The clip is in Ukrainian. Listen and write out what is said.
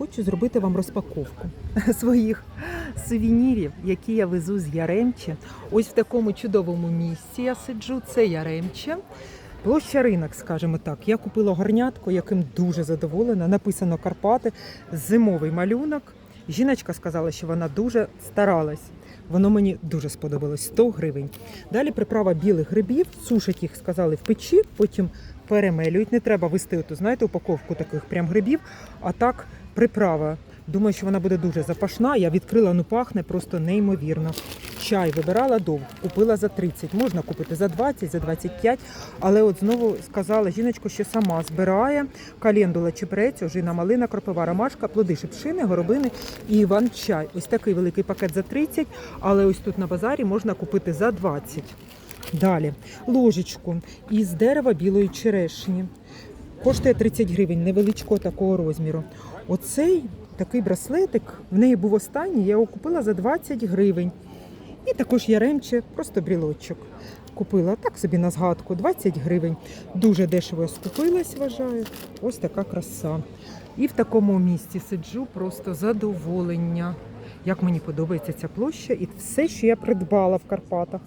хочу зробити вам розпаковку своїх сувенірів, які я везу з Яремче. Ось в такому чудовому місці я сиджу. Це Яремче. Площа ринок, скажімо так. Я купила горнятко, яким дуже задоволена. Написано Карпати, зимовий малюнок. Жіночка сказала, що вона дуже старалась. Воно мені дуже сподобалось 100 гривень. Далі приправа білих грибів, сушать їх, сказали, в печі, потім перемелюють. Не треба вести знаєте, упаковку таких прям грибів, а так приправа. Думаю, що вона буде дуже запашна. Я відкрила, ну пахне просто неймовірно. Чай вибирала довго, купила за 30. Можна купити за 20, за 25. Але от знову сказала жіночка, що сама збирає календула, чебрець, ожина, малина, кропива, ромашка, плоди шипшини, горобини і іван чай. Ось такий великий пакет за 30, але ось тут на базарі можна купити за 20. Далі ложечку із дерева білої черешні. Коштує 30 гривень, невеличкого такого розміру. Оцей такий браслетик, в неї був останній, я його купила за 20 гривень. І також яремче, просто брілочок. Купила так собі на згадку, 20 гривень. Дуже дешево скупилась, вважаю. Ось така краса. І в такому місці сиджу, просто задоволення. Як мені подобається ця площа і все, що я придбала в Карпатах.